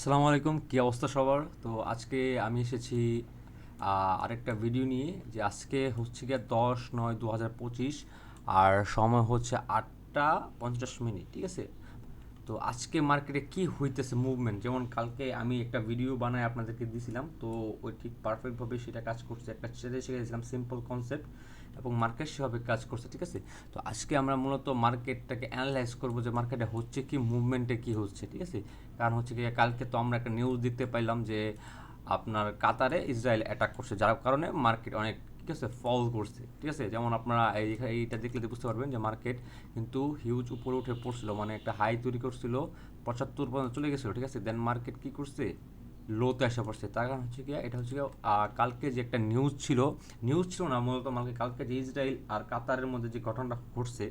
আসসালামু আলাইকুম, কী অবস্থা সবার? তো আজকে আমি এসেছি আরেকটা ভিডিও নিয়ে যে আজকে হচ্ছে গিয়ে দশ নয় দু হাজার পঁচিশ আর সময় হচ্ছে আটটা পঞ্চাশ মিনিট, ঠিক আছে? তো আজকে মার্কেটে কি হইতেছে মুভমেন্ট যেমন কালকে আমি একটা ভিডিও বানায় আপনাদেরকে দিয়েছিলাম তো ওই ঠিক পারফেক্টভাবে সেটা কাজ করছে। একটা ছেড়ে শিখেছিলাম সিম্পল কনসেপ্ট এবং মার্কেট সেভাবে কাজ করছে, ঠিক আছে? তো আজকে আমরা মূলত মার্কেটটাকে অ্যানালাইজ করব যে মার্কেটে হচ্ছে কি মুভমেন্টে কি হচ্ছে, ঠিক আছে? কারণ হচ্ছে কি, কালকে তো আমরা একটা নিউজ দেখতে পাইলাম যে আপনার কাতারে ইসরায়েল অ্যাটাক করছে, যার কারণে মার্কেট অনেক, ঠিক আছে ফল করছে, ঠিক আছে? যেমন আপনারা এই, এইটা দেখলে বুঝতে পারবেন যে মার্কেট কিন্তু হিউজ উপরে উঠে পড়ছিল মানে একটা হাই তৈরি করছিল, পঁচাত্তর পর্যন্ত চলে গেছিল, ঠিক আছে? দেন মার্কেট কি করছে? লোতে এসে পড়ছে। তার কারণ হচ্ছে কি এটা হচ্ছে কালকে যে একটা নিউজ ছিল নিউজ ছিল না, মূলত মানে কালকে যে ইসরায়েল আর কাতারের মধ্যে যে ঘটনাটা ঘটছে,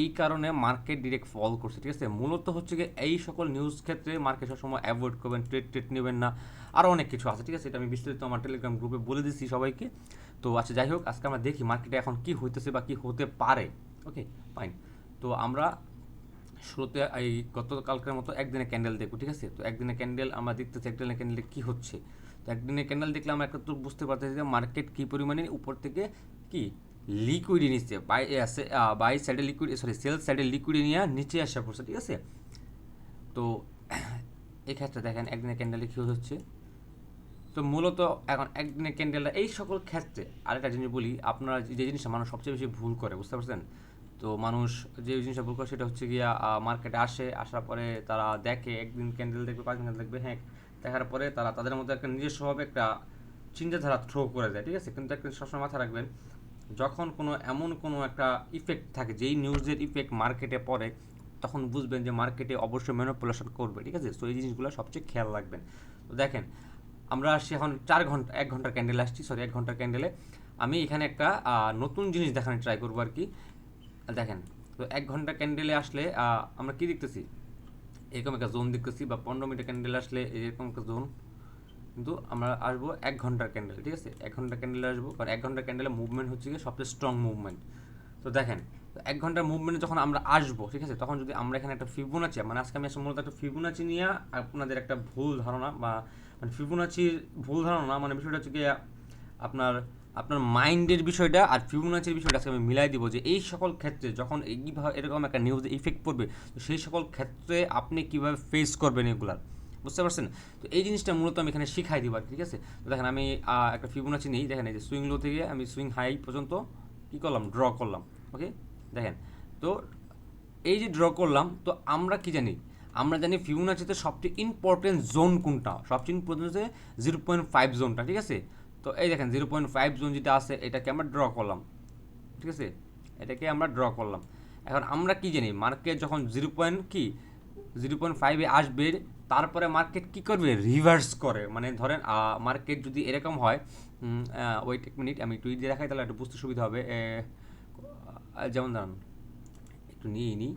এই কারণে মার্কেট ডিরেক্ট ফল করছে, ঠিক আছে? মূলত হচ্ছে কি এই সকল নিউজ ক্ষেত্রে মার্কেট সবসময় অ্যাভয়েড করবেন ট্রেড ট্রেড নেবেন না আরও অনেক কিছু আছে, ঠিক আছে? এটা আমি বিস্তারিত আমার টেলিগ্রাম গ্রুপে বলে দিচ্ছি সবাইকে। তো আচ্ছা যাই হোক, আজকে আমরা দেখি মার্কেটে এখন কি হইতেছে বা কি হতে পারে। ওকে ফাইন তো আমরা শুরুতে এই গতকালকের মতো একদিনে ক্যান্ডেল দেখব, ঠিক আছে? তো একদিনে ক্যান্ডেল আমরা দেখতেছি একদিনে ক্যান্ডেলে কী হচ্ছে? তো একদিনে ক্যান্ডেল দেখলে আমরা একটা তো বুঝতে পারতেছি যে মার্কেট কী পরিমাণে উপর থেকে কি লিকুইডে নিচ্ছে বাই বাই সাইডে লিকুইড সরি সেল সাইডে লিকুইডে নিয়ে নিচে আসা পড়ছে ঠিক আছে? তো এক্ষেত্রে দেখেন একদিনে ক্যান্ডেলে কী হচ্ছে? তো মূলত এখন একদিনের ক্যান্ডেলটা এই সকল ক্ষেত্রে আরেকটা জিনিস বলি, আপনারা যে জিনিসটা মানুষ সবচেয়ে বেশি ভুল করে, বুঝতে পারছেন? তো মানুষ যে জিনিসটা ভুল করে সেটা হচ্ছে গিয়া মার্কেটে আসে, আসার পরে তারা দেখে, একদিন ক্যান্ডেল দেখবে, পাঁচ candle দেখবে হ্যাঁ দেখার পরে তারা তাদের মধ্যে একটা নিজস্বভাবে একটা চিন্তাধারা থ্রো করে দেয়, ঠিক আছে? কিন্তু একটা সবসময় মাথায় রাখবেন, যখন কোনো এমন কোনো একটা ইফেক্ট থাকে, যেই নিউজের ইফেক্ট মার্কেটে পড়ে, তখন বুঝবেন যে মার্কেটে অবশ্যই ম্যানিপুলেশন করবে, ঠিক আছে? তো এই জিনিসগুলো সবচেয়ে খেয়াল রাখবেন। তো দেখেন, আমরা আসছি এখন চার ঘণ্টা, এক ঘণ্টার ক্যান্ডেল আসছি সরি এক ঘণ্টার ক্যান্ডেলে আমি এখানে একটা নতুন জিনিস দেখানোর ট্রাই করব আর কি। দেখেন, তো এক ঘণ্টা ক্যান্ডেলে আসলে আমরা কি দেখতেছি? এরকম একটা জোন দেখতেছি বা পনেরো মিনিট ক্যান্ডেল আসলে এরকম একটা জোন কিন্তু আমরা আসব এক ঘণ্টার ক্যান্ডেল ঠিক আছে? এক ঘণ্টা ক্যান্ডেলে আসব কারণ এক ঘণ্টা ক্যান্ডেলে মুভমেন্ট হচ্ছে গিয়ে সবচেয়ে স্ট্রং মুভমেন্ট তো দেখেন, এক ঘণ্টার মুভমেন্টে যখন আমরা আসব, ঠিক আছে? তখন যদি আমরা এখানে একটা ফিবোনাচি মানে আজকে আমি আসলে মূলত একটা ফিবোনাচি নিয়ে আপনাদের একটা ভুল ধারণা বা মানে ফিবোনাচির ভুল ধারণা মানে বিষয়টা হচ্ছে গিয়ে আপনার আপনার মাইন্ডের বিষয়টা আর ফিবোনাচির বিষয়টা আজকে আমি মিলাই দিব যে এই সকল ক্ষেত্রে যখন এইভাবে এরকম একটা নিউজ ইফেক্ট পড়বে, তো সেই সকল ক্ষেত্রে আপনি কীভাবে ফেস করবেন এগুলার? বুঝতে পারছেন? তো এই জিনিসটা মূলত আমি এখানে শিখাই দিব আর ঠিক আছে? তো দেখেন আমি একটা ফিবোনাচি নেই, দেখেন এই যে সুইং লো থেকে আমি সুইং হাই পর্যন্ত কী করলাম? ড্র করলাম ওকে দেখেন, তো এই যে ড্র করলাম, তো আমরা কি জানি? আমরা জানি ফিবোনাচিতে সবচেয়ে ইম্পর্টেন্ট জোন কোনটা? সবচেয়ে ইম্পর্টেন্ট হচ্ছে জিরো পয়েন্ট ফাইভ জোনটা ঠিক আছে? তো এই দেখেন জিরো পয়েন্ট ফাইভ জোন যেটা আছে, এটাকে আমরা ড্র করলাম। ঠিক আছে? এটাকে আমরা ড্র করলাম। এখন আমরা কি জানি মার্কেট যখন জিরো পয়েন্ট কি জিরো পয়েন্ট ফাইভে আসবে, তারপরে মার্কেট কি করবে? রিভার্স করে। মানে ধরেন মার্কেট যদি এরকম হয় ওয়েট এক মিনিট আমি ই দিয়ে দেখাই, তাহলে একটু বুঝতে সুবিধা হবে। যেমন দাঁড়ান একটু নিয়ে নিই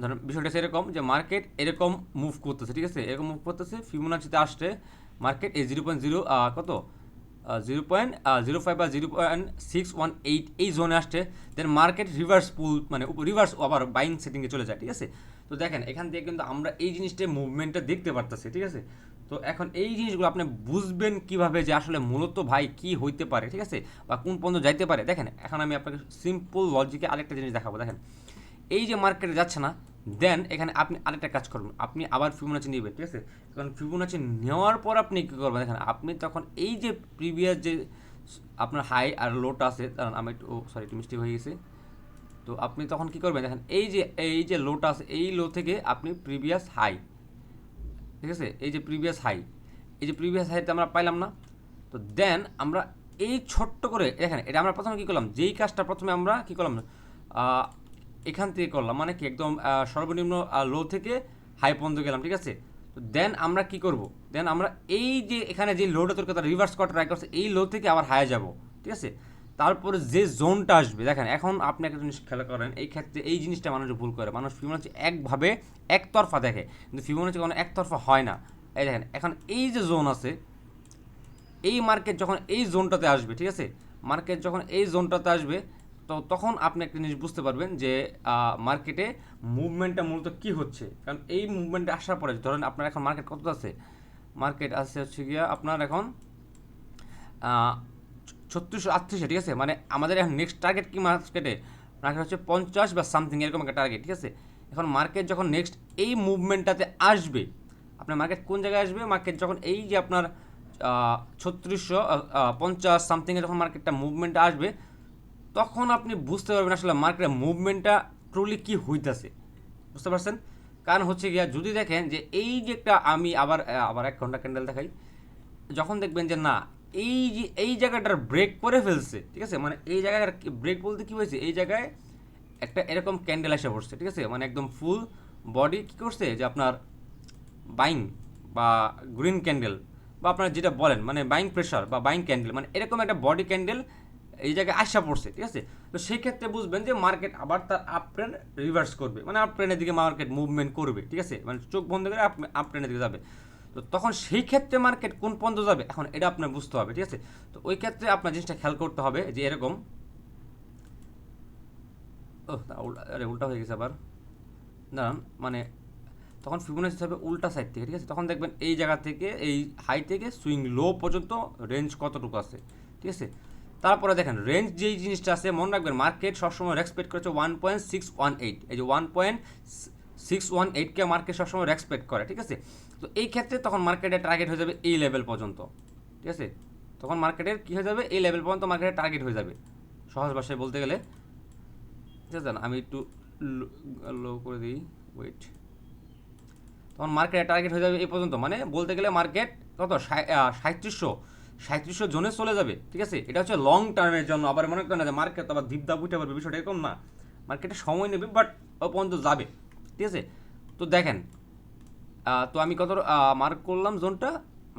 ধরেন, বিষয়টা সেরকম যে মার্কেট এরকম মুভ করতেছে, ঠিক আছে? এরকম মুভ করতেছে ফিবোনাচিতে আসছে মার্কেট এই জিরো পয়েন্ট জিরো কত? জিরো পয়েন্ট জিরো ফাইভ বা zero point six one eight এই জোনে আসছে দেন মার্কেট রিভার্স পুল মানে রিভার্স আবার বাইং সেটিংয়ে চলে যায়, ঠিক আছে? তো দেখেন, এখান থেকে কিন্তু আমরা এই জিনিসটা মুভমেন্টটা দেখতে পারতেছি, ঠিক আছে? তো এখন এই জিনিসগুলো আপনি বুঝবেন কীভাবে যে আসলে মূলত ভাই কি হইতে পারে, ঠিক আছে? বা কোন পর্যন্ত যাইতে পারে? দেখেন, এখন আমি আপনাকে সিম্পল লজিকে আরেকটা জিনিস দেখাবো, দেখেন। এই যে মার্কেটে যাচ্ছে না দেন এখানে আপনি আরেকটা কাজ করবেন আপনি আবার ফিবোনাচি নেবেন, ঠিক আছে? কারণ ফিবোনাচি নেওয়ার পর আপনি কী করবেন? দেখেন, আপনি তখন এই যে প্রিভিয়াস যে আপনার হাই আর লোটা আছে কারণ আমি একটু সরি একটু মিস্টেক হয়ে গেছে। তো আপনি তখন কি করবেন? দেখেন, এই যে এই যে লোটা আছে, এই লো থেকে আপনি প্রিভিয়াস হাই ঠিক আছে? এই যে প্রিভিয়াস হাই এই যে প্রিভিয়াস হাইতে আমরা পাইলাম না। তো দেন আমরা এই ছোট্ট করে, দেখেন, এটা আমরা প্রথমে কী করলাম? যেই কাজটা প্রথমে আমরা কী করলাম? এখান থেকে করলাম। মানে কি, একদম সর্বনিম্ন লো থেকে হাই পর্যন্ত গেলাম, ঠিক আছে? তো দেন আমরা কি করব? দেন আমরা এই যে, এখানে যে লোটা তোর কথা রিভার্স করা ট্রাই করছে, এই লো থেকে আবার হাই যাব, ঠিক আছে? তারপরে যে জোনটা আসবে, দেখেন, এখন আপনি একটা জিনিস খেলা করেন, এই ক্ষেত্রে এই জিনিসটা মানুষ ভুল করে। মানুষ ফিবোনাচি একভাবে একতরফা দেখে, কিন্তু ফিবোনাচি কোনো একতরফা হয় না। এই দেখেন, এখন এই যে জোন আছে, এই মার্কেট যখন এই জোনটাতে আসবে, ঠিক আছে? মার্কেট যখন এই জোনটাতে আসবে তো তখন আপনি একটা জিনিস বুঝতে পারবেন যে মার্কেটে মুভমেন্টটা মূলত কী হচ্ছে? কারণ এই মুভমেন্টে আসার পরে, ধরেন আপনার এখন মার্কেট কত আছে? মার্কেট আছে হচ্ছে গিয়া আপনার এখন ছত্রিশশো আটত্রিশে, ঠিক আছে? মানে আমাদের এখন নেক্সট টার্গেট কি মার্কেটে মার্কেট হচ্ছে পঞ্চাশ বা সামথিং এরকম একটা টার্গেট ঠিক আছে? এখন মার্কেট যখন নেক্সট এই মুভমেন্টটাতে আসবে, আপনার মার্কেট কোন জায়গায় আসবে? মার্কেট যখন এই যে আপনার ছত্রিশশো পঞ্চাশ সামথিংয়ে যখন মার্কেটটা মুভমেন্টটা আসবে তখন আপনি বুঝতে পারবেন আসলে মার্কেটের মুভমেন্টটা ট্রুলি কী হইতেছে। বুঝতে পারছেন? কারণ হচ্ছে গিয়া, যদি দেখেন যে এই যে একটা আমি আবার আবার এক ঘণ্টা ক্যান্ডেল দেখাই, যখন দেখবেন যে না, এই যে, এই জায়গাটার ব্রেক করে ফেলছে, ঠিক আছে? মানে এই জায়গার ব্রেক বলতে কী হয়েছে? এই জায়গায় একটা এরকম ক্যান্ডেল এসে পড়ছে, ঠিক আছে? মানে একদম ফুল বডি কী করছে? যে আপনার বাইং বা গ্রিন ক্যান্ডেল বা আপনারা যেটা বলেন মানে বাইং প্রেশার বা বাইং ক্যান্ডেল মানে এরকম একটা বডি ক্যান্ডেল এই জায়গায় আসা পড়ছে, ঠিক আছে? তো সেই ক্ষেত্রে বুঝবেন যে মার্কেট আবার তার আপ ট্রেন রিভার্স করবে মানে আপ ট্রেনের দিকে মার্কেট মুভমেন্ট করবে, ঠিক আছে? মানে চোখ বন্ধ করে আপ ট্রেনের দিকে যাবে। তো তখন সেই ক্ষেত্রে মার্কেট কোন পর্যন্ত যাবে, এখন এটা আপনার বুঝতে হবে, ঠিক আছে? তো ওই ক্ষেত্রে আপনার জিনিসটা খেয়াল করতে হবে যে এরকম ও আরে উল্টা হয়ে গেছে আবার। দাঁড়ান মানে তখন ফিবোনাচি হবে উল্টা সাইড থেকে, ঠিক আছে? তখন দেখবেন এই জায়গা থেকে, এই হাই থেকে সুইং লো পর্যন্ত রেঞ্জ কতটুকু আছে, ঠিক আছে? তারপরে দেখেন রেঞ্জ যেই জিনিসটা আছে, মনে রাখবেন মার্কেট সবসময় রেসপেক্ট করেছে one point six one eight এই যে ওয়ান পয়েন্ট সিক্স ওয়ান এইটকে মার্কেট সবসময় রেসপেক্ট করে, ঠিক আছে? তো এই ক্ষেত্রে তখন মার্কেটের টার্গেট হয়ে যাবে এই লেভেল পর্যন্ত, ঠিক আছে? তখন মার্কেটের কী হয়ে যাবে? এই লেভেল পর্যন্ত মার্কেটের টার্গেট হয়ে যাবে। সহজ ভাষায় বলতে গেলে, ঠিক আছে? আমি একটু লো করে দিই ওয়েট তখন মার্কেটের টার্গেট হয়ে যাবে এই পর্যন্ত মানে বলতে গেলে মার্কেট কত? সাঁত্রিশশো সাঁত্রিশশো জনে চলে যাবে, ঠিক আছে? এটা হচ্ছে লং টার্মের জন্য। আবার মনে করেন না যে মার্কেট আবার ধিপধাপ উঠে পারবে বিষয়টা এরকম না। মার্কেটে সময় নেবে বাট ও পর্যন্ত যাবে, ঠিক আছে? তো দেখেন তো আমি কত মার্ক করলাম জোনটা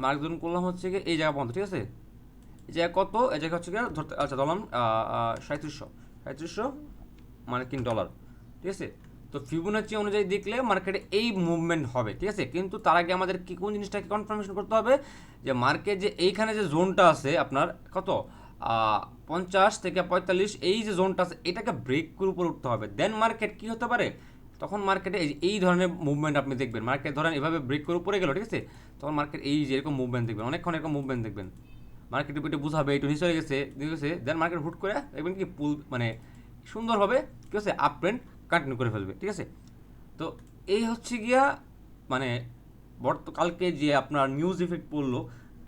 মার্ক জোন করলাম হচ্ছে গিয়ে এই জায়গা পর্যন্ত, ঠিক আছে? এই জায়গা কত? এই জায়গা হচ্ছে গিয়ে ধরতে আচ্ছা ধরলাম সাঁত্রিশশো। সাঁত্রিশশো মার্কিন ডলার ঠিক আছে? তো ফিবোনাচি অনুযায়ী দেখলে মার্কেটে এই মুভমেন্ট হবে, ঠিক আছে? কিন্তু তার আগে আমাদের কি, কোন জিনিসটাকে কনফার্মেশন করতে হবে? যে মার্কেট যে এইখানে যে জোনটা আছে আপনার, কত? পঞ্চাশ থেকে পঁয়তাল্লিশ, এই যে জোনটা আছে, এটাকে ব্রেক করে উপরে উঠতে হবে। দেন মার্কেট কি হতে পারে? তখন মার্কেটে এই ধরনের মুভমেন্ট আপনি দেখবেন। মার্কেট ধরেন এভাবে ব্রেক করে উপরে গেল, ঠিক আছে? তখন মার্কেট এই যে এরকম মুভমেন্ট দেখবেন, অনেকক্ষণ এরকম মুভমেন্ট দেখবেন। মার্কেট একটু বুঝাবে একটু নিচে গেছে গেছে দেন মার্কেট হুট করে দেখবেন কি পুল মানে সুন্দরভাবে কী হচ্ছে আপ ট্রেন্ড কন্টিনিউ করে ফেলবে, ঠিক আছে? তো এই হচ্ছে গিয়া মানে কালকে যে আপনার নিউজ ইফেক্ট পড়ল,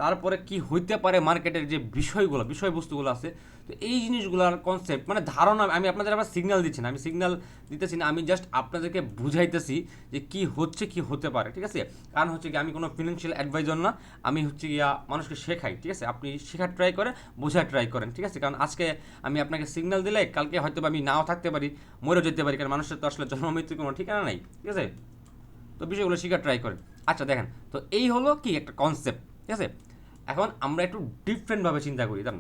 তারপরে কি হইতে পারে মার্কেটের যে বিষয়গুলো, বিষয়বস্তুগুলো আছে তো এই জিনিসগুলোর কনসেপ্ট মানে ধারণা, আমি আপনাদের আবার সিগন্যাল দিচ্ছি না, আমি সিগন্যাল দিতেছি না, আমি জাস্ট আপনাদেরকে বুঝাইতেছি যে কি হচ্ছে, কি হতে পারে, ঠিক আছে? কারণ হচ্ছে কি, আমি কোনো ফিনান্সিয়াল অ্যাডভাইজার না, আমি হচ্ছে গিয়া মানুষকে শেখাই, ঠিক আছে? আপনি শেখার ট্রাই করেন, বোঝার ট্রাই করেন, ঠিক আছে? কারণ আজকে আমি আপনাকে সিগন্যাল দিলে, কালকে হয়তো আমি নাও থাকতে পারি, মরেও যেতে পারি, কারণ মানুষের তো আসলে জন্ম মৃত্যু কোনো ঠিকানা নাই, ঠিক আছে? তো বিষয়গুলো শেখার ট্রাই করেন। আচ্ছা দেখেন, তো এই হলো কি একটা কনসেপ্ট ঠিক আছে? এখন আমরা একটু ডিফারেন্টভাবে চিন্তা করি জান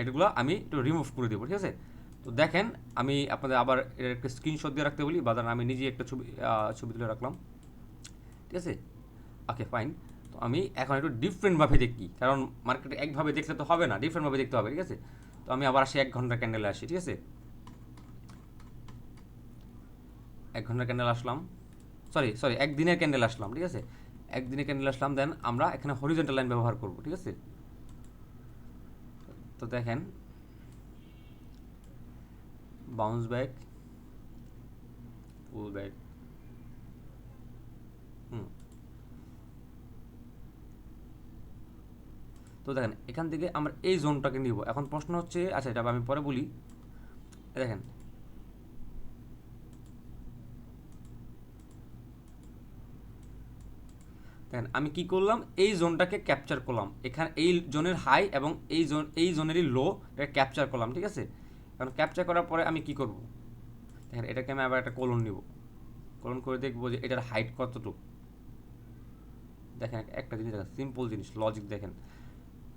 এগুলো আমি একটু রিমুভ করে দেবো, ঠিক আছে? তো দেখেন, আমি আপনাদের আবার এর একটা স্ক্রিনশট দিয়ে রাখতে বলি, বা আমি নিজে একটা ছবি ছবি তুলে রাখলাম, ঠিক আছে? ওকে ফাইন তো আমি এখন একটু ডিফারেন্টভাবে দেখি, কারণ মার্কেটে একভাবে দেখলে তো হবে না ডিফারেন্টভাবে দেখতে হবে, ঠিক আছে? তো আমি আবার আসি এক ঘণ্টা ক্যান্ডেলে আসি, ঠিক আছে? এক ঘণ্টা ক্যান্ডেল আসলাম সরি সরি একদিনের ক্যান্ডেল আসলাম, ঠিক আছে? একদিনের ক্যান্ডেল আসলাম দেন আমরা এখানে হরিজেন্টাল লাইন ব্যবহার করব, ঠিক আছে? তো দেখেন। Bounce back pull back hmm. তো দেখেন, এখান থেকে আমরা এই জোনটাকে নিব। এখন প্রশ্ন হচ্ছে আচ্ছা এটা আমি পরে বলি। দেখেন দেখেন, আমি কি করলাম? এই জোনটাকে ক্যাপচার করলাম। এখানে এই জোনের হাই এবং এই জোন, এই জোনেরই লো এটা ক্যাপচার করলাম, ঠিক আছে? কারণ ক্যাপচার করার পরে আমি কি করব? দেখেন, এটাকে আমি আবার একটা কলন নিব। কলন করে দেখব যে এটার হাইট কতটুকু। দেখেন, একটা জিনিস দেখেন সিম্পল জিনিস লজিক দেখেন।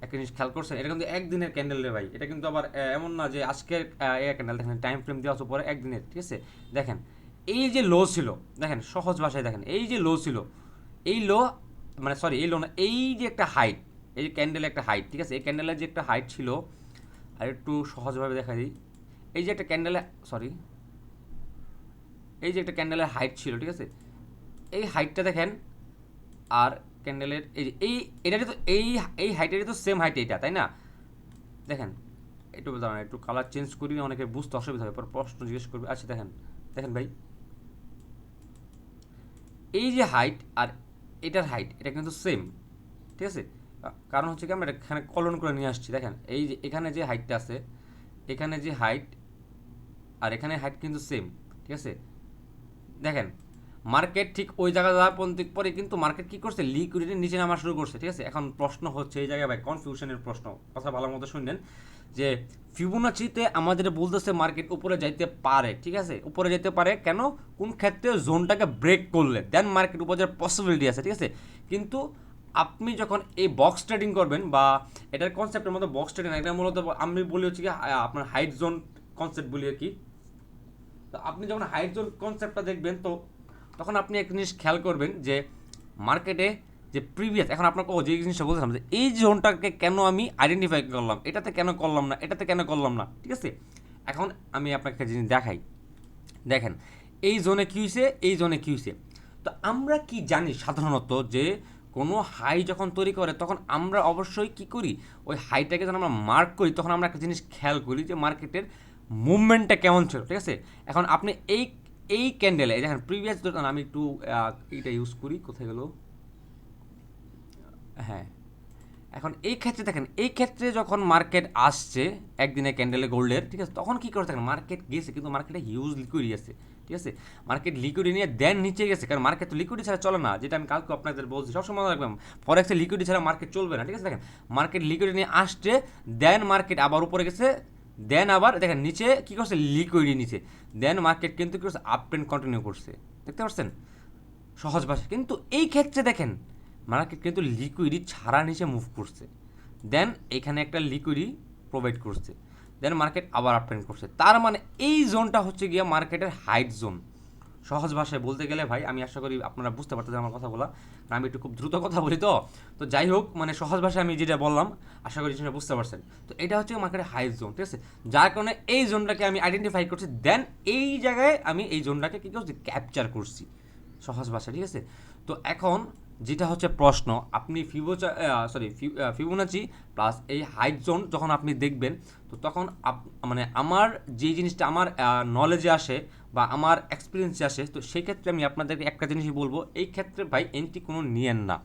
একটা জিনিস খেয়াল করছেন? এটা কিন্তু একদিনের ক্যান্ডেল রে ভাই। এটা কিন্তু আবার এমন না যে আজকের এ ক্যান্ডেল দেখেন টাইম ফ্রেম দেওয়া পরে একদিনের, ঠিক আছে? দেখেন, এই যে লো ছিল, দেখেন, সহজ ভাষায় দেখেন, এই যে লো ছিল, এই লো মানে সরি এই লোনা এই যে একটা হাইট এই যে ক্যান্ডেলের একটা হাইট ঠিক আছে? এই ক্যান্ডেলের যে একটা হাইট ছিল, আর একটু সহজভাবে দেখা দিই। এই যে একটা ক্যান্ডেলের সরি এই যে একটা ক্যান্ডেলের হাইট ছিল, ঠিক আছে? এই হাইটটা দেখেন, আর ক্যান্ডেলের এই এই, এটারই তো, এই এই হাইটেরই তো সেম হাইট এইটা তাই না? দেখেন, একটু দাঁড়ান, একটু কালার চেঞ্জ করি, অনেকে বুঝতে অসুবিধা হবে, পর প্রশ্ন জিজ্ঞেস করবে। আচ্ছা দেখেন দেখেন ভাই। এই যে হাইট আর এটার হাইট এটা কিন্তু সেম ঠিক আছে? কারণ হচ্ছে কি আমরা এখানে কলন করে নিয়ে আসছি, দেখেন, এই যে এখানে যে হাইটটা আছে, এখানে যে হাইট আর এখানে হাইট কিন্তু সেম ঠিক আছে? দেখেন মার্কেট ঠিক ওই জায়গা যাওয়ার পন্থী পরে কিন্তু মার্কেট কী করছে? লিকুইডিটি নিচে নামা শুরু করছে, ঠিক আছে? এখন প্রশ্ন হচ্ছে এই জায়গায় ভাই কনফিউশনের প্রশ্ন, কথা ভালো মতো শুনলেন। যে ফিবোনাচিতে আমাদের বলতেছে মার্কেট উপরে যাইতে পারে, ঠিক আছে? উপরে যেতে পারে, কেন? কোন ক্ষেত্রে জোনটাকে ব্রেক করলে, দেন মার্কেট উপরে যাওয়ার পসিবিলিটি আছে, ঠিক আছে? কিন্তু আপনি যখন এই বক্স ট্রেডিং করবেন বা এটার কনসেপ্টের মধ্যে বক্স ট্রেডিং এটা মূলত আমি বলি হচ্ছে কি আপনার হাইট জোন কনসেপ্ট বলি আর কি। তো আপনি যখন হাইট জোন কনসেপ্টটা দেখবেন, তো তখন আপনি একটা জিনিস খেয়াল করবেন যে মার্কেটে যে প্রিভিয়াস এখন আপনাকে ও যে জিনিসটা বলছিলাম যে এই জোনটাকে কেন আমি আইডেন্টিফাই করলাম? এটাতে কেন করলাম না? এটাতে কেন করলাম না? ঠিক আছে? এখন আমি আপনাকে একটা জিনিস দেখাই। দেখেন, এই জোনে কী হয়েছে এই জোনে কী হয়েছে তো আমরা কি জানি সাধারণত যে কোনো হাই যখন তৈরি করে, তখন আমরা অবশ্যই কি করি? ওই হাইটাকে যখন আমরা মার্ক করি, তখন আমরা একটা জিনিস খেয়াল করি যে মার্কেটের মুভমেন্টটা কেমন ছিল, ঠিক আছে? এখন আপনি এই এই ক্যান্ডেলে দেখেন প্রিভিয়াস আমি একটু এইটা ইউজ করি, কোথায় গেলো? হ্যাঁ। এখন এই ক্ষেত্রে দেখেন, এই ক্ষেত্রে যখন মার্কেট আসছে, একদিনে ক্যান্ডেলে গোল্ডের ঠিক আছে, তখন কী করে থাকেন মার্কেট গেছে, কিন্তু মার্কেটে হিউজ লিকুইডি আছে, ঠিক আছে? মার্কেট লিকুইডি নিয়ে দেন নিচে গেছে, কারণ মার্কেট তো লিকুইডি ছাড়া চলে না, যেটা আমি কালকে আপনাদের বলছি, সবসময় মনে রাখবেন ফরেক্সে লিকুইডি ছাড়া মার্কেট চলবে না, ঠিক আছে? দেখেন মার্কেট লিকুইডি নিয়ে আসছে দেন মার্কেট আবার উপরে গেছে দেন আবার দেখেন, নিচে কী করছে? লিকুইডি নিচে দেন মার্কেট কিন্তু কী করছে? আপ ট্রেন্ড কন্টিনিউ করছে, দেখতে পাচ্ছেন? সহজ ভাষা কিন্তু এই ক্ষেত্রে দেখেন মার্কেট কিন্তু লিকুইডি ছাড়া নিচে মুভ করছে। দেন এখানে একটা লিকুইডি প্রোভাইড করছে। দেন মার্কেট আবার আপ ট্রেন্ড করছে। তার মানে এই জোনটা হচ্ছে গিয়ে মার্কেটের হাইট জোন সহজ ভাষায় বলতে গেলে ভাই, আমি আশা করি আপনারা বুঝতে পারতেছেন আমার কথা বলা কারণ আমি একটু খুব দ্রুত কথা বলি তো। তো যাই হোক মানে সহজ ভাষায় আমি যেটা বললাম, আশা করি সেটা বুঝতে পারছেন। তো এটা হচ্ছে মার্কেটের হাইট জোন ঠিক আছে? যার কারণে এই জোনটাকে আমি আইডেন্টিফাই করছি। দেন এই জায়গায় আমি এই জোনটাকে কী করছি? ক্যাপচার করছি। সহজ ভাষা ঠিক আছে? তো এখন যেটা হচ্ছে প্রশ্ন। আপনি ফিবোচা সরি ফিবোনাচি প্লাস এই হাইট জোন যখন আপনি দেখবেন, তো তখন আপ- মানে আমার যে জিনিসটা আমার নলেজে আসে বা আমার এক্সপিরিয়েন্সে আসে, তো সেই ক্ষেত্রে আমি আপনাদেরকে একটা জিনিসই বলব, এই ক্ষেত্রে ভাই এন্ট্রি কোনো নিয়েন না।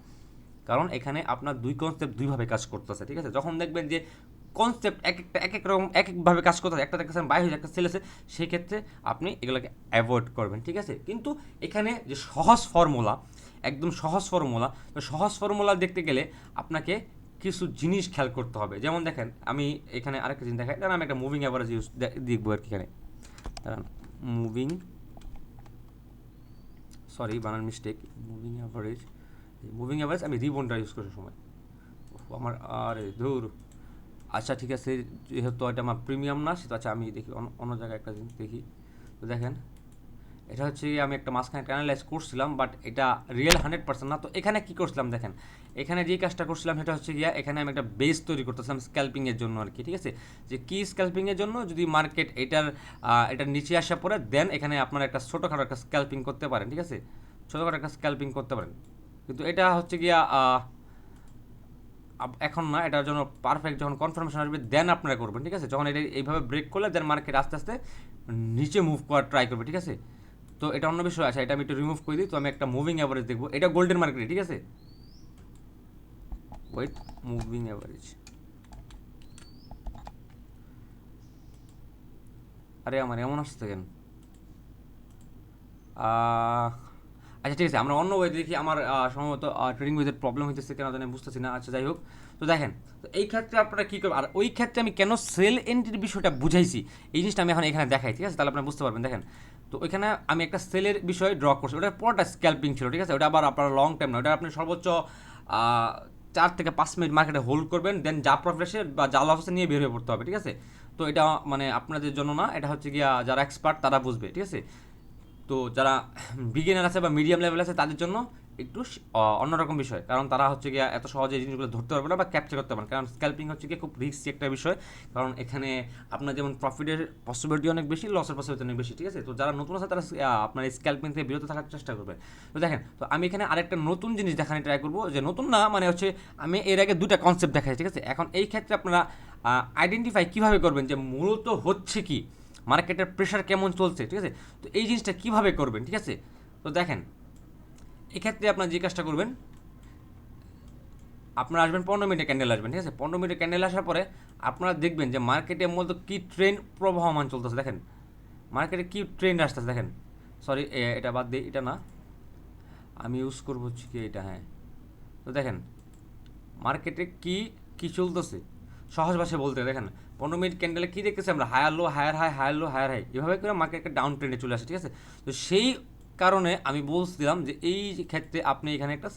কারণ এখানে আপনার দুই কনসেপ্ট দুইভাবে কাজ করতেছে, ঠিক আছে? যখন দেখবেন যে কনসেপ্ট এক একটা, এক এক রকম, এক একভাবে কাজ করতেছে, একটা দেখতেছেন বাই হয়ে একটা সেল আছে সেই ক্ষেত্রে আপনি এগুলোকে অ্যাভয়েড করবেন, ঠিক আছে? কিন্তু এখানে যে সহজ ফর্মুলা একদম সহজ ফর্মুলা তো সহজ ফর্মুলা দেখতে গেলে আপনাকে কিছু জিনিস খেয়াল করতে হবে। যেমন দেখেন, আমি এখানে আরেকটা জিনিস দেখাই। দাঁড়ান, আমি একটা মুভিং অ্যাভারেজ ইউজ দেখব আর কি এখানে। দাঁড়ান মুভিং সরি বানান mistake moving average moving average আমি রিবনটা ইউজ করার সময়। আমার, আরে, ধুর। আচ্ছা ঠিক আছে, যেহেতু এটা আমার প্রিমিয়াম না সেটা আচ্ছা আমি দেখি অন্য- জায়গায় একটা জিনিস দেখি। তো দেখেন এটা হচ্ছে আমি একটা মাঝখানে অ্যানালাইজ করছিলাম বাট এটা রিয়েল হান্ড্রেড পার্সেন্ট না। তো এখানে কী করছিলাম দেখেন? এখানে যে কাজটা করছিলাম সেটা হচ্ছে গিয়া, এখানে আমি একটা বেস তৈরি করতেছিলাম স্ক্যাল্পিংয়ের জন্য আর কি ঠিক আছে? যে কি স্ক্যাল্পিংয়ের জন্য? যদি মার্কেট এটার এটার নিচে আসার পরে দেন এখানে আপনারা একটা ছোটোখাটো একটা স্ক্যাল্পিং করতে পারেন, ঠিক আছে? ছোটোখাটো একটা স্ক্যাল্পিং করতে পারেন। কিন্তু এটা হচ্ছে গিয়া এখন না, এটার জন্য পারফেক্ট যখন কনফার্মেশন আসবে দেন আপনারা করবেন, ঠিক আছে? যখন এটা এইভাবে ব্রেক করলে দেন মার্কেট আস্তে আস্তে নিচে মুভ করার ট্রাই করবে, ঠিক আছে? তো এটা অন্য বিষয় আছে, এটা আমি একটু রিমুভ করে দিই, তো আমি একটা মুভিং অ্যাভারেজ দেখব। এটা গোল্ডেন মার্কেটে ঠিক আছে? ওয়েট মুভিং অ্যাভারেজ আরে আমার, এমন আসছে কেন? আচ্ছা ঠিক আছে, আমরা অন্য ওয়ে দেখি, আমার সম্ভবত ট্রেডিং ওয়েদের প্রবলেম হইতেছে কেন জানি বুঝতেছি না। আচ্ছা যাই হোক তো দেখেন, তো এই ক্ষেত্রে আপনারা কী করবেন? আর ওই ক্ষেত্রে আমি কেন সেল এন্ট্রির বিষয়টা বুঝাইছি? এই জিনিসটা আমি এখন এখানে দেখাই, ঠিক আছে? তাহলে আপনারা বুঝতে পারবেন। দেখেন, তো ওইখানে আমি একটা সেলের বিষয়ে ড্র করছি। ওটা পরটা স্ক্যাল্পিং ছিল, ঠিক আছে? ওটা আবার আপনার লং টাইম না। ওটা আপনি সর্বোচ্চ চার থেকে পাঁচ মিনিট মার্কেটে হোল্ড করবেন দেন যা প্রফিট আসে বা যা লস নিয়ে বের হয়ে পড়তে হবে, ঠিক আছে? তো এটা মানে আপনাদের জন্য না, এটা হচ্ছে গিয়া যারা এক্সপার্ট তারা বুঝবে, ঠিক আছে? তো যারা বিগিনার আছে বা মিডিয়াম লেভেল আছে তাদের জন্য একটু অন্যরকম বিষয়। কারণ তারা হচ্ছে গিয়ে এত সহজে জিনিসগুলো ধরতে পারবে না বা ক্যাপচার করতে পারবে কারণ স্ক্যাল্পিং হচ্ছে গিয়ে খুব রিস্কি একটা বিষয়। কারণ এখানে আপনার যেমন প্রফিটের পসিবিলিটি অনেক বেশি লসের পসিবিলিটি অনেক বেশি, ঠিক আছে? তো যারা নতুন আছে তারা আপনার স্ক্যাল্পিং থেকে বিরত থাকার চেষ্টা করবে। তো দেখেন, তো আমি এখানে আরেকটা নতুন জিনিস দেখানো ট্রাই করব যে নতুন না মানে হচ্ছে আমি এর আগে দুটা কনসেপ্ট দেখাই, ঠিক আছে? এখন এই ক্ষেত্রে আপনারা আইডেন্টিফাই কীভাবে করবেন যে মূলত হচ্ছে কি? মার্কেটের প্রেশার কেমন চলছে, ঠিক আছে? তো এই জিনিসটা কীভাবে করবেন, ঠিক আছে? তো দেখেন এক্ষেত্রে আপনার যে কাজটা করবেন, আপনারা আসবেন পনেরো মিনিটে ক্যান্ডেল আসবেন, ঠিক আছে? পনেরো মিনিটে ক্যান্ডেল আসার পরে আপনারা দেখবেন যে মার্কেটে মূলত কী ট্রেন্ড প্রবাহমান চলতেছে, দেখেন? মার্কেটে কী ট্রেন্ড আসতেছে, দেখেন? সরি এটা বাদ দিই এটা না। আমি ইউজ করব হচ্ছে কি এটা হ্যাঁ। তো দেখেন মার্কেটে কি কি চলতেছে? সহজ ভাষায় বলতে, দেখেন, পনেরো মিনিট ক্যান্ডেলে কী দেখতেছি আমরা? Higher low higher high higher low higher high এভাবে করে মার্কেট একটা ডাউন ট্রেন্ডে চলে আসে, ঠিক আছে? তো সেই কারণে আমি বলছিলাম যে এই ক্ষেত্রে আপনি এখানে একটা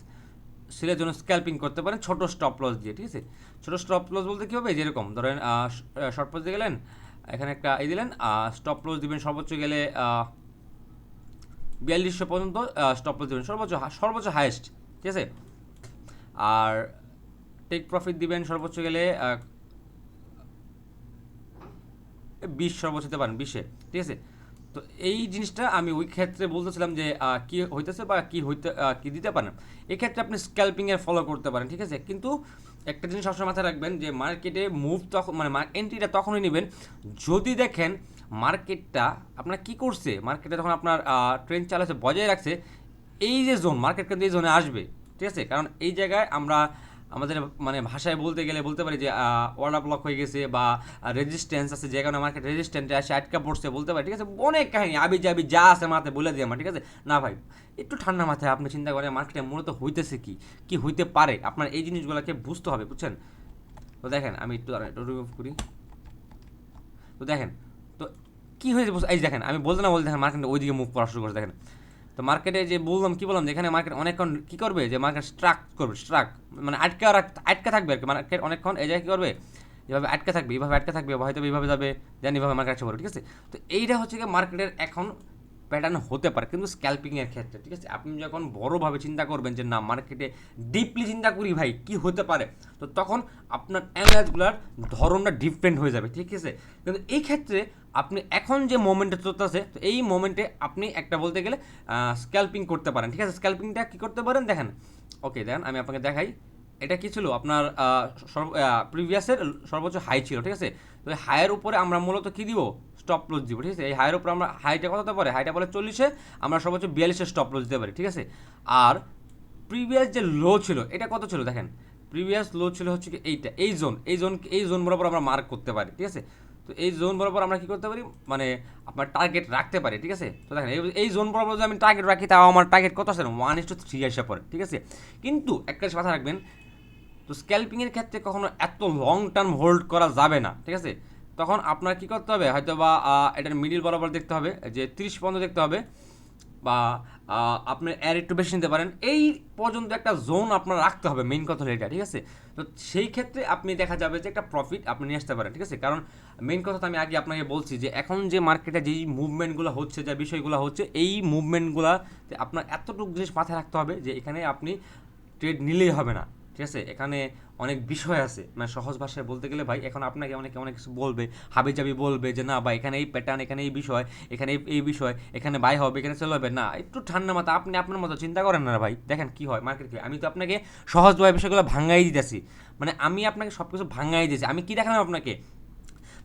সেলের জন্য স্ক্যাল্পিং করতে পারেন ছোট স্টপ লস দিয়ে, ঠিক আছে? ছোট স্টপ লস বলতে কী হবে? যেরকম ধরেন শর্ট পজ দিয়ে গেলেন, এখানে একটা এই দিলেন স্টপ লস দিবেন সর্বোচ্চ গেলে বিয়াল্লিশশো পর্যন্ত স্টপ লস দিবেন সর্বোচ্চ সর্বোচ্চ হায়েস্ট ঠিক আছে? আর টেক প্রফিট দিবেন সর্বোচ্চ গেলে বিশ সর্বোচ্চ দিতে পারেন, বিশে, ঠিক আছে? তো এই জিনিসটা আমি ওই ক্ষেত্রে বলতেছিলাম যে কি হইতেছে বা কি হইতে কি দিতে পারেন এক্ষেত্রে আপনি স্ক্যাল্পিংয়ের ফলো করতে পারেন, ঠিক আছে? কিন্তু একটা জিনিস সবসময় মাথায় রাখবেন যে মার্কেটে মুভ তখন মানে এন্ট্রিটা তখনই নেবেন যদি দেখেন মার্কেটটা আপনার কি করছে? মার্কেটে তখন আপনার ট্রেন চালাচ্ছে, বজায় রাখছে, এই যে জোন মার্কেট কিন্তু এই জোনে আসবে, ঠিক আছে? কারণ এই জায়গায় আমরা আমাদের মানে ভাষায় বলতে গেলে বলতে পারি যে অর্ডার ব্লক হয়ে গেছে বা রেজিস্ট্যান্স আছে, যে কারণে মার্কেট রেজিস্ট্যান্টে আসে আটকা পড়ছে বলতে পারি, ঠিক আছে? অনেক কাহিনী আবি যাবি যা আছে মাথায় বলে দিই আমার, ঠিক আছে? না ভাই, একটু ঠান্ডা মাথায় আপনি চিন্তা করেন মার্কেটে মূলত হইতেছে কি? কি হইতে পারে? আপনার এই জিনিসগুলোকে বুঝতে হবে, বুঝছেন? তো দেখেন, আমি একটু একটু রিমুভ করি। তো দেখেন, তো কী হয়েছে এই দেখেন, আমি বলতে না বলতে দেখেন মার্কেট ওইদিকে মুভ করা শুরু করছে, দেখেন। তো মার্কেটে যে বললাম, কি বললাম যেখানে মার্কেট অনেকক্ষণ কী করবে? যে মার্কেট স্ট্রাক করবে স্ট্রাক মানে আটকে আটকে থাকবে আর কি। মার্কেট অনেকক্ষণ এই জায়গায় কী করবে? এভাবে আটকে থাকবে এইভাবে আটকে থাকবে হয়তো এইভাবে যাবে দেন এইভাবে মার্কেট আসতে ঠিক আছে? তো এইটা হচ্ছে কি মার্কেটের এখন প্যাটার্ন হতে পারে, কিন্তু স্ক্যাল্পিংয়ের ক্ষেত্রে, ঠিক আছে? আপনি যখন বড়োভাবে চিন্তা করবেন যে না মার্কেটে ডিপলি চিন্তা করি ভাই, কি হতে পারে? তো তখন আপনার অ্যানালাইজগুলোর ধরনটা ডিফারেন্ট হয়ে যাবে, ঠিক আছে? কিন্তু এই ক্ষেত্রে আপনি এখন যে মোমেন্টে চলতেছে তো এই মোমেন্টে আপনি একটা বলতে গেলে স্ক্যাল্পিং করতে পারেন, ঠিক আছে? স্ক্যাল্পিংটা কী করতে পারেন? দেখেন ওকে দেখেন, আমি আপনাকে দেখাই। এটা কি ছিল? আপনার প্রিভিয়াসের সর্বোচ্চ হাই ছিল, ঠিক আছে? তো এই হাইয়ের উপরে আমরা মূলত কী দিব? স্টপ লস দিব, ঠিক আছে? এই হাইয়ের উপরে আমরা হাইটা কত হতে পারে? হাইটা বলে চল্লিশে, আমরা সর্বোচ্চ বিয়াল্লিশে স্টপ লস দিতে পারি, ঠিক আছে? আর প্রিভিয়াস যে লো ছিল, এটা কত ছিল? দেখেন প্রিভিয়াস লো ছিল হচ্ছে কি এইটা, এই জোন এই জোন এই জোন বরাবর আমরা মার্ক করতে পারি, ঠিক আছে? তো এই জোন বরাবর আমরা কি করতে পারি? মানে আপনার টার্গেট রাখতে পারি, ঠিক আছে? তো দেখেন, এই- জোন বরাবর যদি আমি টার্গেট রাখি, তাও আমার টার্গেট কত আছে? ওয়ান ইস টু থ্রি আসে পরে ঠিক আছে? কিন্তু একটা মাথায় রাখবেন তো স্ক্যাল্পিংয়ের ক্ষেত্রে কখনো এত লং টার্ম হোল্ড করা যাবে না, ঠিক আছে? তখন আপনার কি করতে হবে? হয়তো বা এটার মিডিল বরাবর দেখতে হবে, যে তিরিশ পর্যন্ত দেখতে হবে, বা আপনি এর একটু বেশি নিতে পারেন। এই পর্যন্ত একটা জোন আপনার রাখতে হবে মেইন কথা হলো এটা, ঠিক আছে? তো সেই ক্ষেত্রে আপনি দেখা যাবে যে একটা প্রফিট আপনি নিয়ে আসতে পারেন, ঠিক আছে? কারণ মেইন কথা তো আমি আগে আপনাকে বলছি যে এখন যে মার্কেটে যেই মুভমেন্টগুলো হচ্ছে, যে বিষয়গুলো হচ্ছে, এই মুভমেন্টগুলোতে আপনার এতটুকু জিনিস মাথায় রাখতে হবে যে এখানে আপনি ট্রেড নিলেই হবে না। ঠিক আছে? এখানে অনেক বিষয় আছে। মানে সহজ ভাষায় বলতে গেলে ভাই, এখন আপনাকে অনেকে অনেক কিছু বলবে হাবি জাবি বলবে যে, না ভাই, এখানে এই প্যাটার্ন এখানে এই বিষয়, এখানে এই- বিষয়, এখানে বাই হবে, এখানে সেল হবে। না, একটু ঠান্ডা মাথা আপনি আপনার মতো চিন্তা করেন না ভাই। দেখেন কি হয় মার্কেট কি আমি তো আপনাকে সহজভাবে বিষয়গুলো ভাঙাই দিতেছি। মানে আমি আপনাকে সব কিছু ভাঙাই দিয়েছি। আমি কী দেখালাম আপনাকে?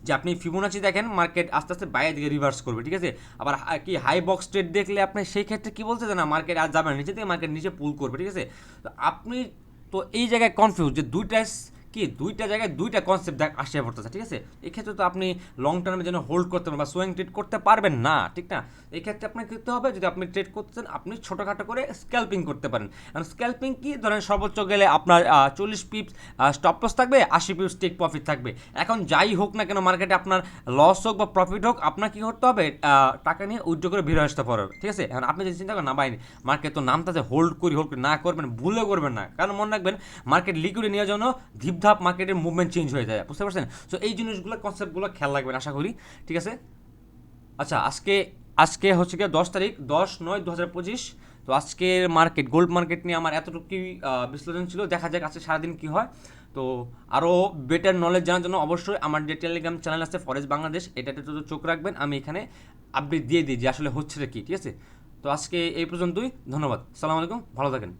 যে আপনি ফিবোনাচি দেখেন মার্কেট আস্তে আস্তে বাইরের দিকে রিভার্স করবে, ঠিক আছে? আবার কি হাই বক্স ট্রেড দেখলে আপনি সেই ক্ষেত্রে কি বলছে যে না মার্কেট আর যাবে না নিচে থেকে মার্কেট নিচে পুল করবে, ঠিক আছে? তো আপনি তো এই জায়গায় কনফিউজ যে দুইটা কি দুইটা জায়গায় দুইটা কনসেপ্ট দেখ আসে পড়তেছে, ঠিক আছে? এক্ষেত্রে তো আপনি লং টার্মে যেন হোল্ড করতে পারবেন বা সোয়িং ট্রেড করতে পারবেন না, ঠিক না? এক্ষেত্রে আপনাকে করতে হবে, যদি আপনি ট্রেড করতেছেন, আপনি ছোটোখাটো করে স্ক্যাল্পিং করতে পারেন। কারণ স্ক্যাল্পিং কি? ধরেন সর্বোচ্চ গেলে আপনার চল্লিশ পিপস স্টপ লস থাকবে, আশি পিপস টেক প্রফিট থাকবে। এখন যাই হোক না কেন মার্কেটে আপনার লস হোক বা প্রফিট হোক আপনার কী করতে হবে? টাকা নিয়ে উইথড্র করে বেরো আসতে পারবে ঠিক আছে? এখন আপনি যদি চিন্তা করেন, না বাইরে মার্কেট তো নামতাছে হোল্ড করি হোল্ড করি, না করবেন ভুলে করবেন না। কারণ মনে রাখবেন মার্কেট লিকুইডে নেওয়ার জন্য ধীপধাপ মার্কেটের মুভমেন্ট চেঞ্জ হয়ে যায়, বুঝতে পারছেন? সো এই জিনিসগুলো কনসেপ্টগুলো খেয়াল রাখবেন, আশা করি, ঠিক আছে? আচ্ছা আজকে আজকে হচ্ছে গিয়ে দশ তারিখ, দশ নয় দু হাজার পঁচিশ। তো আজকের মার্কেট গোল্ড মার্কেট নিয়ে আমার এতটুকুই বিশ্লেষণ ছিল। দেখা যাক আজকে সারাদিন কী হয়। তো আরও বেটার নলেজ জানার জন্য অবশ্যই আমার যে টেলিগ্রাম চ্যানেল আছে ফরেস্ট বাংলাদেশ এটাতে তো চোখ রাখবেন। আমি এখানে আপডেট দিয়ে দিই যে আসলে হচ্ছে কি, ঠিক আছে? তো আজকে এই পর্যন্তই, ধন্যবাদ। সালাম আলাইকুম, ভালো থাকেন।